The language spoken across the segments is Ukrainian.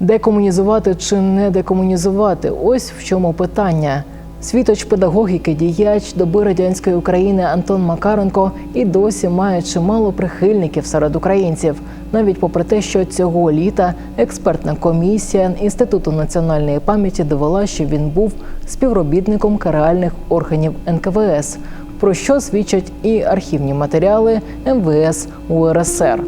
Декомунізувати чи не декомунізувати? Ось в чому питання. Світоч педагогіки, діяч доби радянської України Антон Макаренко і досі має чимало прихильників серед українців, навіть попри те, що цього літа експертна комісія Інституту національної пам'яті довела, що він був співробітником каральних органів НКВС, про що свідчать і архівні матеріали МВС УРСР.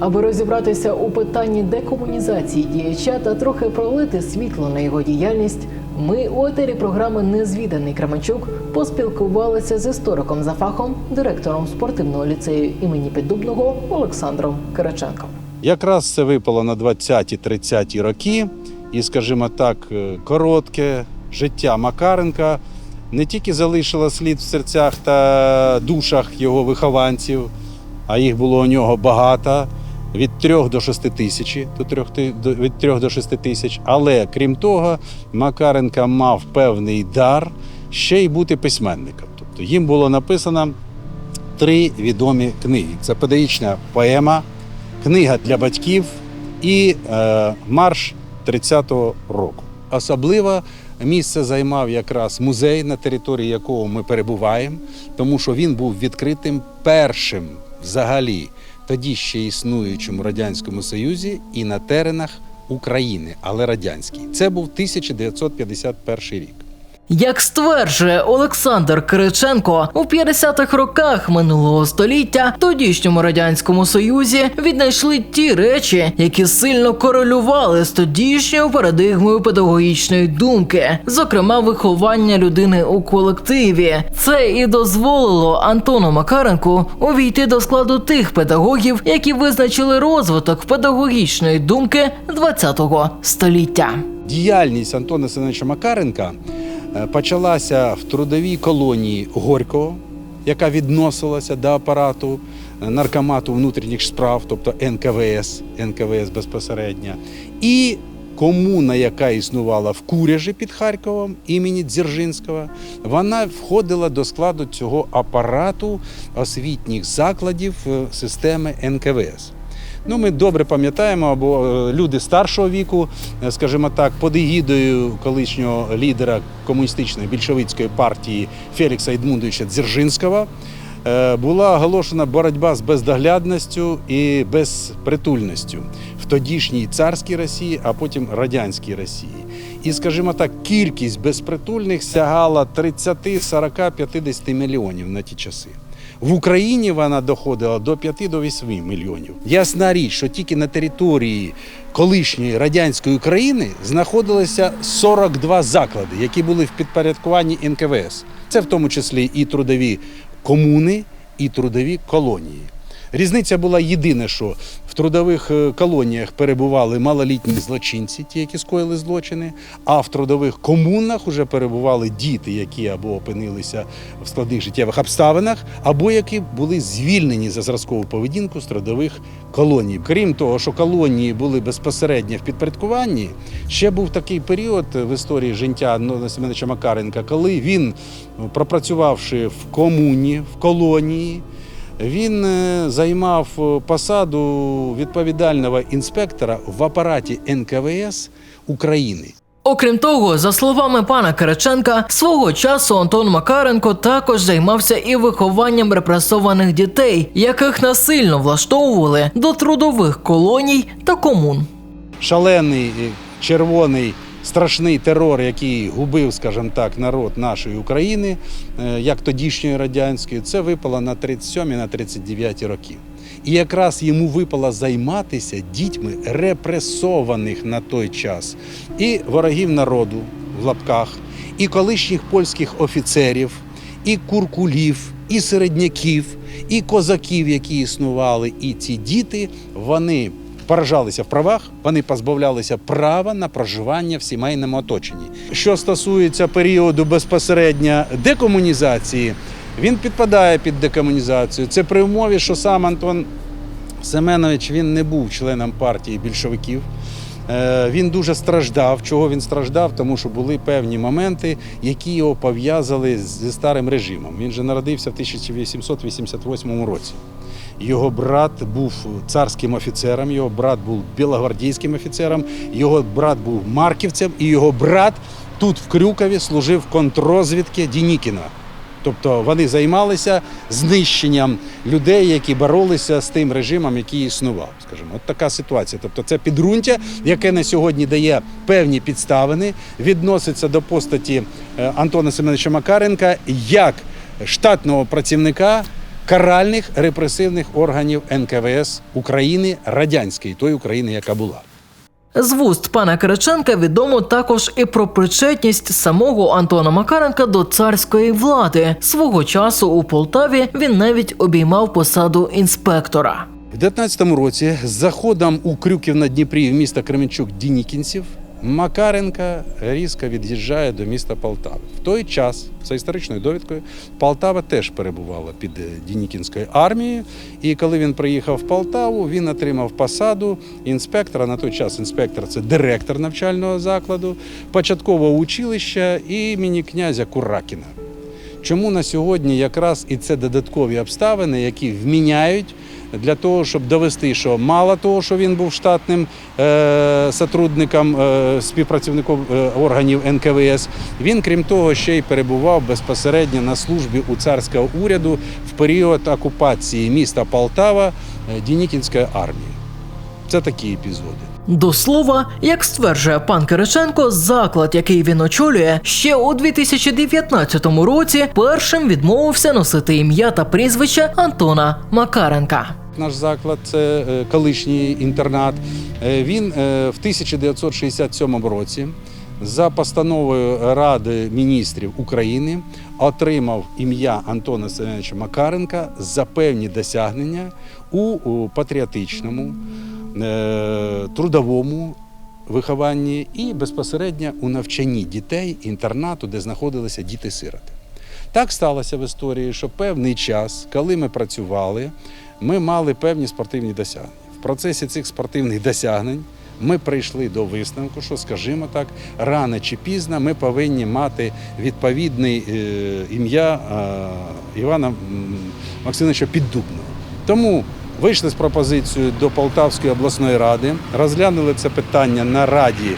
Аби розібратися у питанні декомунізації діяча та трохи пролити світло на його діяльність, ми у етері програми Незвіданий Кременчук поспілкувалися з істориком за фахом, директором спортивного ліцею імені Піддубного Олександром Кириченком. Якраз це випало на 20-30 роки, і, скажімо так, е, коротке життя Макаренка не тільки залишило слід в серцях та душах його вихованців, а їх було у нього багато. Від 3 до 6 тисяч, до 3, до- від 3 до 6 тисяч. Але крім того, Макаренка мав певний дар ще й бути письменником. Тобто їм було написано три відомі книги: це педагогічна поема, книга для батьків і е, марш 30-го року. Особливо місце займав якраз музей, на території якого ми перебуваємо, тому що він був відкритим першим взагалі тоді ще існуючому радянському союзі і на теренах України, але радянський. Це був 1951 рік. Як стверджує Олександр Кириченко, у 50-х роках минулого століття в тодішньому радянському союзі віднайшли ті речі, які сильно корелювали з тодішньою парадигмою педагогічної думки, зокрема виховання людини у колективі. Це і дозволило Антону Макаренку увійти до складу тих педагогів, які визначили розвиток педагогічної думки ХХ століття. Діяльність Антона Семеновича Макаренка почалася в трудовій колонії Горького, яка відносилася до апарату е, наркомату внутрішніх справ, тобто НКВС, НКВС безпосередньо, і комуна, яка існувала в Куряжі під Харковом імені Дзержинського, вона входила до складу цього апарату освітніх закладів е, системи НКВС. Ну, ми добре пам'ятаємо, або е, люди старшого віку, е, скажімо так, під егідою колишнього лідера комуністичної більшовицької партії Фелікса Едмундовича Дзержинського е, була оголошена боротьба з бездоглядністю і безпритульністю в тодішній царській Росії, а потім радянській Росії. І, скажімо так, кількість безпритульних сягала 30, 40, 50 мільйонів на ті часи. В Україні вона доходила до 5 до 8 мільйонів. Ясна річ, що тільки на території колишньої радянської України знаходилися 42 заклади, які були в підпорядкуванні НКВС. Це в тому числі і трудові комуни, і трудові колонії. Різниця була єдине, що в трудових е, колоніях перебували малолітні злочинці, ті, які скоїли злочини, а в трудових комунах вже перебували діти, які або опинилися в складних життєвих обставинах, або які були звільнені за зразкову поведінку з трудових колоній. Крім того, що колонії були безпосередньо в підпорядкуванні, ще був такий період в історії життя Антона Семеновича Макаренка, коли він, пропрацювавши в комуні, в колонії, він е, займав е, посаду відповідального інспектора в апараті НКВС України. Окрім того, за словами пана Кириченка, свого часу Антон Макаренко також займався і вихованням репресованих дітей, яких насильно влаштовували до трудових колоній та комун. Шалений е, червоний страшний терор, який губив, скажімо так, народ нашої України, е, як тодішньої радянської, це випало на 37 на 39 роки. І якраз йому випало займатися дітьми репресованих на той час і ворогів народу в лапках, і колишніх польських офіцерів, і куркулів, і середняків, і козаків, які існували. І ці діти вони поражалися в правах, вони позбавлялися права на проживання в сімейному оточенні. Що стосується періоду безпосередньо декомунізації, Він підпадає під декомунізацію. Це при умові, що сам Антон Семенович він не був членом партії більшовиків. Е, Він дуже страждав. Чого він страждав? Тому що були певні моменти, які його пов'язали зі старим режимом. Він же народився в 1888 році. Його брат був царським офіцером, його брат був білогвардійським офіцером, його брат був марківцем, і його брат тут в Крюкові служив в контррозвідки Дінікіна. Тобто вони займалися знищенням людей, які боролися з тим режимом, який існував. Скажімо, от така ситуація. Тобто, це підґрунтя, яке на сьогодні дає певні підставини, відноситься до постаті е, Антона Семеновича Макаренка як штатного працівника каральних репресивних органів НКВС України радянської, тої України, яка була. З вуст пана Кириченка відомо також і про причетність самого Антона Макаренка до царської влади. Свого часу у Полтаві він навіть обіймав посаду інспектора. В 19-му році з заходом у Крюків на Дніпрі в місто Кременчук Дінікінців Макаренка різко від'їжджає до міста Полтави. В той час, за історичною довідкою, Полтава теж перебувала під е, Дінікінською армією. І коли він приїхав в Полтаву, він отримав посаду інспектора. На той час інспектор це директор навчального закладу, початкового училища імені князя Куракіна. Чому на сьогодні якраз і це додаткові обставини, які вміняють для того, щоб довести, що мало того, що він був штатним е, сотрудником, е, співпрацівником е, органів НКВС, він, крім того, ще й перебував безпосередньо на службі у царського уряду в період окупації міста Полтава е, Дінікінської армії. Це такі епізоди. До слова, як стверджує пан Кириченко, заклад, який він очолює, ще у 2019 році першим відмовився носити ім'я та прізвище Антона Макаренка. Наш заклад це е, колишній інтернат. Е, Він е, в 1967 році за постановою Ради міністрів України отримав ім'я Антона Семеновича Макаренка за певні досягнення у патріотичному, е, трудовому вихованні і безпосередньо у навчанні дітей інтернату, де знаходилися діти-сироти. Так сталося в історії, що певний час, коли ми працювали, ми мали певні спортивні досягнення. В процесі цих спортивних досягнень ми прийшли до висновку, що, скажімо так, рано чи пізно ми повинні мати відповідне е, ім'я е, Івана Максимовича Піддубного. Тому вийшли з пропозицією до Полтавської обласної ради, розглянули це питання на раді е,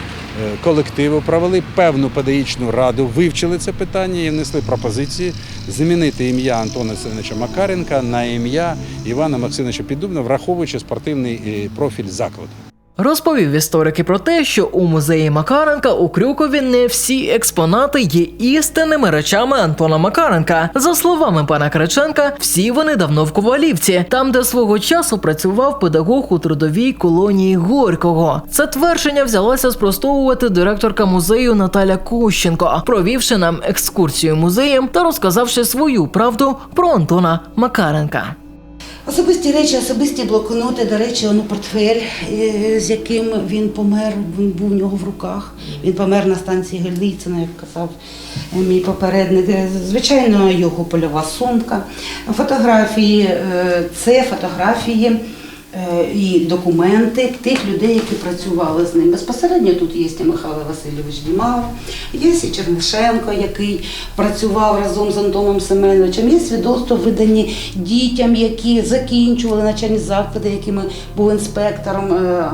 колективу, провели певну педагогічну раду, вивчили це питання і внесли пропозиції замінити ім'я Антона Семеновича Макаренка на ім'я Івана Максимовича Піддубного, враховуючи спортивний профіль закладу. Розповів історики про те, що у музеї Макаренка у Крюкові не всі експонати є істинними речами Антона Макаренка. За словами пана Криченка, всі вони давно в Ковалівці, там, де свого часу працював педагог у трудовій колонії Горького. Це твердження взялася спростовувати директорка музею Наталя Кущенко, провівши нам екскурсію музеєм та розказавши свою правду про Антона Макаренка. Особисті речі, особисті блокноти, до речі, воно портфель, е, з яким він помер, він був у нього в руках. Він помер на станції Гельвіцина, як казав е, мій попередник. Е, Звичайно, його польова сумка. Фотографії це фотографії і документи тих людей, які працювали з ним. Безпосередньо тут є і Михайло Васильович Дімав, є Чернишенко, який працював разом з Антоном Семеновичем. Є свідоцтва видані дітям, які закінчували навчальні заклади, якими був інспектором е, е,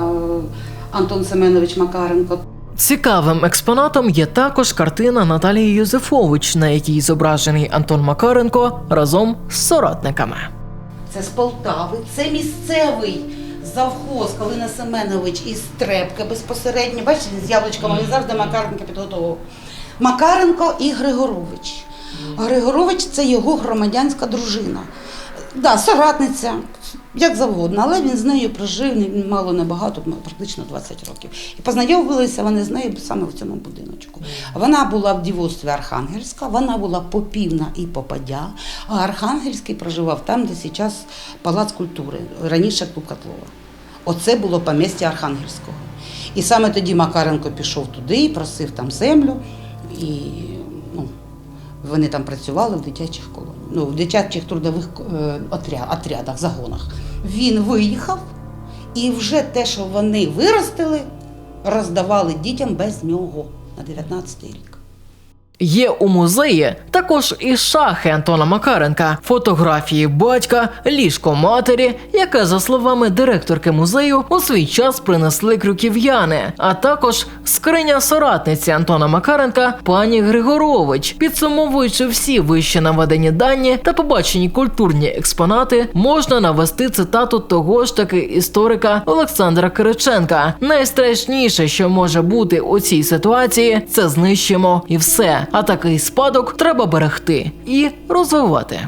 Антон Семенович Макаренко. Цікавим експонатом є також картина Наталії Юзефович, на якій зображений Антон Макаренко разом з соратниками. Це з Полтави, це місцевий завхоз Калина Семенович із Трепка безпосередньо. Бачите, з яблучками він завжди Макаренка підготовував. Макаренко і Григорович. Григорович це його громадянська дружина. Да, соратниця, як завгодно, але він з нею прожив мало небагато, практично 20 років. І познайомилися вони з нею саме в цьому будиночку. Вона була в дівоцтві Архангельська, вона була попівна і попадя, а Архангельський проживав там, де зараз Палац культури, раніше клуб Котлова. Оце було помістя Архангельського. І саме тоді Макаренко пішов туди і просив там землю. І Вони там працювали в дитячих колоніях, ну, в дитячих трудових е, отрядах, загонах. Він виїхав, і вже те, що вони виростили, роздавали дітям без нього на 19 рік. Є у музеї також і шахи Антона Макаренка, фотографії батька, ліжко матері, яке, за словами директорки музею, у свій час принесли крюків'яни, а також скриня соратниці Антона Макаренка пані Григорович. Підсумовуючи всі вище наведені дані та побачені культурні експонати, можна навести цитату того ж таки історика Олександра Кириченка. Найстрашніше, що може бути у цій ситуації, це знищимо і все. А такий спадок треба берегти і розвивати.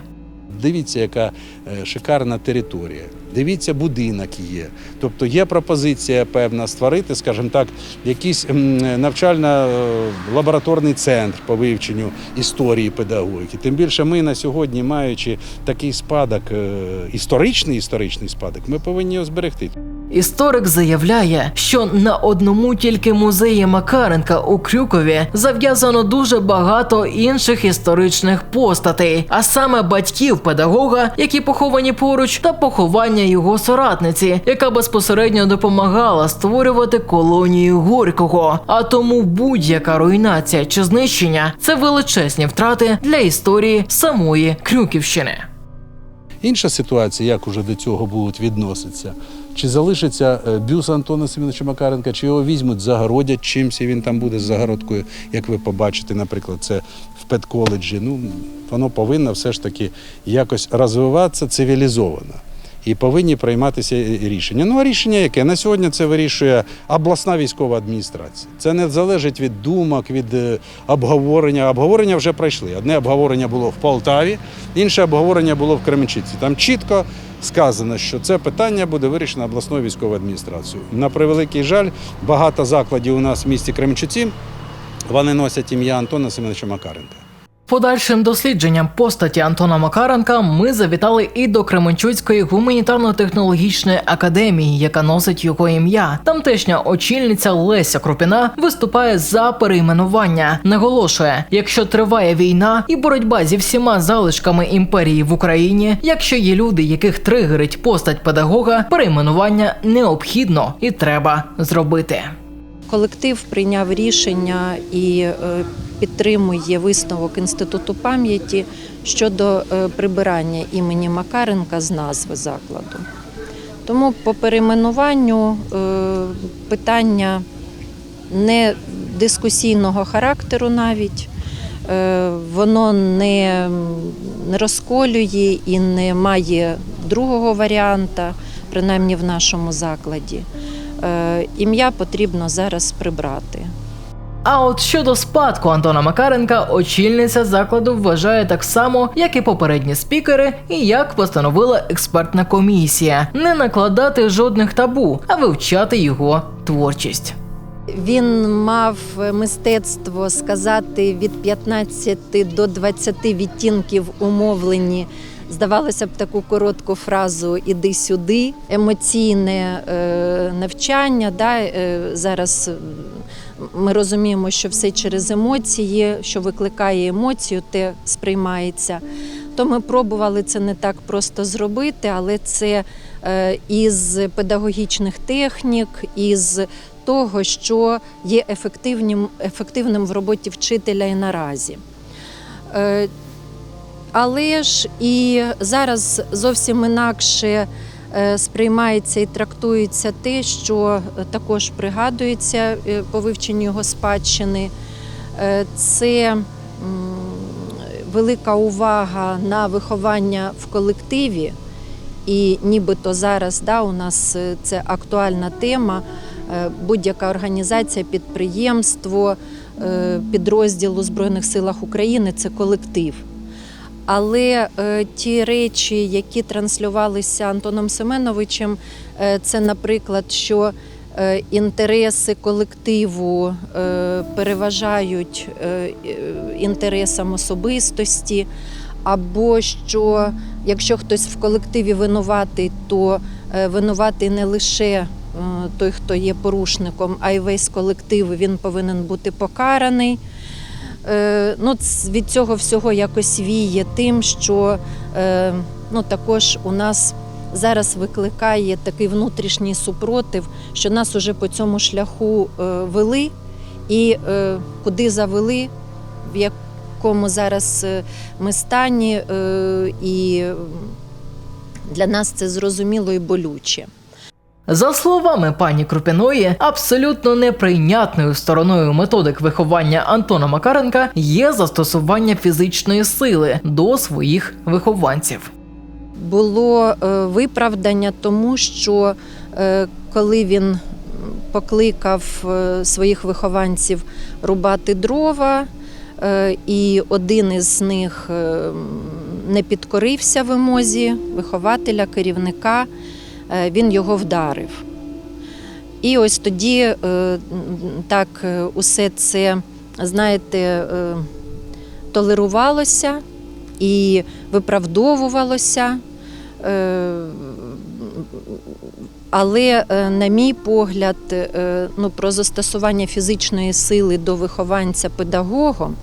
Дивіться, яка е, шикарна територія. Дивіться, будинок є. Тобто є пропозиція певна створити, скажімо так, якийсь навчально-лабораторний центр по вивченню історії педагогіки. Тим більше ми на сьогодні, маючи такий спадок, е, історичний історичний спадок, ми повинні його зберегти. Історик заявляє, що на одному тільки музеї Макаренка у Крюкові зав'язано дуже багато інших історичних постатей, а саме батьків педагога, які поховані поруч, та поховання його соратниці, яка безпосередньо допомагала створювати колонію Горького. А тому будь-яка руйнація чи знищення це величезні втрати для історії самої Крюківщини. Інша ситуація, як уже до цього будуть відноситися. Чи залишиться е, бюст Антона Семеновича Макаренка, чи його візьмуть, загородять чимсь, і він там буде з загородкою, як ви побачите, наприклад, це в педколеджі. Ну, воно повинно все ж таки якось розвиватися цивілізовано. І повинні прийматися рішення. Ну а рішення яке? На сьогодні це вирішує обласна військова адміністрація. Це не залежить від думок, від е, обговорення. Обговорення вже пройшли. Одне обговорення було в Полтаві, інше обговорення було в Кременчуці. Там чітко сказано, що це питання буде вирішено обласною військовою адміністрацією. На превеликий жаль, багато закладів у нас в місті Кременчуці вони носять ім'я Антона Семеновича Макаренка. Подальшим дослідженням постаті Антона Макаренка ми завітали і до Кременчуцької гуманітарно-технологічної академії, яка носить його ім'я. Тамтешня очільниця Леся Крупіна виступає за перейменування. Наголошує, якщо триває війна і боротьба зі всіма залишками імперії в Україні, якщо є люди, яких тригерить постать педагога, перейменування необхідно і треба зробити. Колектив прийняв рішення і е, підтримує висновок інституту пам'яті щодо е, прибирання імені Макаренка з назви закладу. Тому по перейменуванню е, питання не дискусійного характеру навіть. Воно не розколює і не має другого варіанта, принаймні в нашому закладі. Е, Ім'я потрібно зараз прибрати. А от щодо спадку Антона Макаренка, очільниця закладу вважає так само, як і попередні спікери, і як постановила експертна комісія: не накладати жодних табу, а вивчати його творчість. Він мав мистецтво сказати від 15 до 20 відтінків умовлені. Здавалося б, таку коротку фразу Іди сюди, емоційне е, навчання. Да, е, зараз ми розуміємо, що все через емоції, що викликає емоцію, те сприймається. То ми пробували це не так просто зробити, але це е, із педагогічних технік, із того, що є ефективним, ефективним в роботі вчителя і наразі. Але ж і зараз зовсім інакше е, сприймається і трактується те, що також пригадується е, по вивченню його спадщини. Е, Це велика увага на виховання в колективі. І нібито зараз да, у нас це актуальна тема. Будь-яка організація, підприємство, підрозділ у Збройних силах України це колектив. Але е, ті речі, які транслювалися Антоном Семеновичем, е, це, наприклад, що е, інтереси колективу переважають інтересам особистості, або що якщо хтось в колективі винуватий, то винуватий не лише той, хто є порушником, а й весь колектив він повинен бути покараний. Е, ну, від цього всього якось віє тим, що е, ну, також у нас зараз викликає такий внутрішній супротив, що нас уже по цьому шляху е, вели, і куди завели, в якому зараз ми стані, і для нас це зрозуміло і болюче. За словами пані Крупіної, абсолютно неприйнятною стороною методик виховання Антона Макаренка є застосування фізичної сили до своїх вихованців. було е, виправдання тому, що е, коли він покликав е, своїх вихованців рубати дрова, е, і один із них е, не підкорився вимозі вихователя, керівника, він його вдарив. І ось тоді е, так е, усе це, знаєте, е, толерувалося і виправдовувалося. Е, Але, е, на мій погляд, е, ну, про застосування фізичної сили до вихованця педагогом,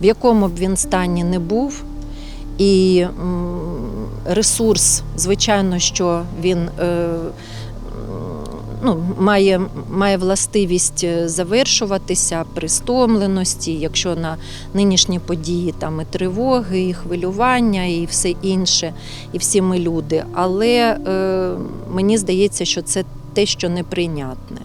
в якому б він стані не був, і ресурс, звичайно, що він е, ну, має, має властивість е, завершуватися при стомленості, якщо на нинішні події там і тривоги, і хвилювання, і все інше, і всі ми люди. Але е, мені здається, що це те, що неприйнятне.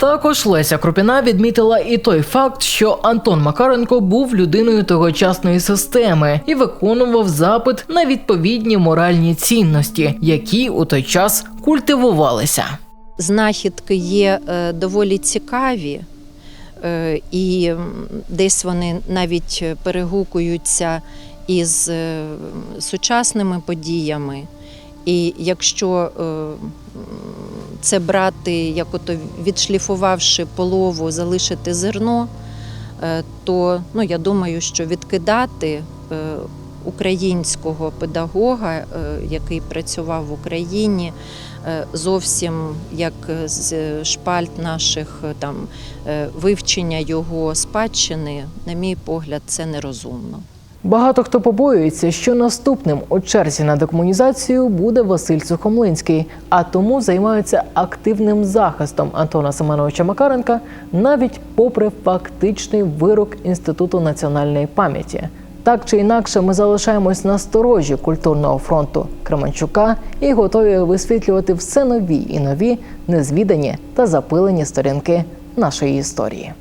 Також Леся Крупіна відмітила і той факт, що Антон Макаренко був людиною тогочасної системи і виконував запит на відповідні моральні цінності, які у той час культивувалися. знахідки є е, доволі цікаві, е, і десь вони навіть перегукуються із е, сучасними подіями. І якщо е, це брати, як ото відшліфувавши полову, залишити зерно, е, то ну, я думаю, що відкидати е, українського педагога, який працював в Україні, зовсім як з шпальт наших там вивчення його спадщини, на мій погляд, це нерозумно. Багато хто побоюється, що наступним у черзі на декомунізацію буде Василь Сухомлинський, а тому займаються активним захистом Антона Семеновича Макаренка, навіть попри фактичний вирок Інституту національної пам'яті. Так чи інакше, ми залишаємось на сторожі культурного фронту Кременчука і готові висвітлювати все нові і нові незвідані та запилені сторінки нашої історії.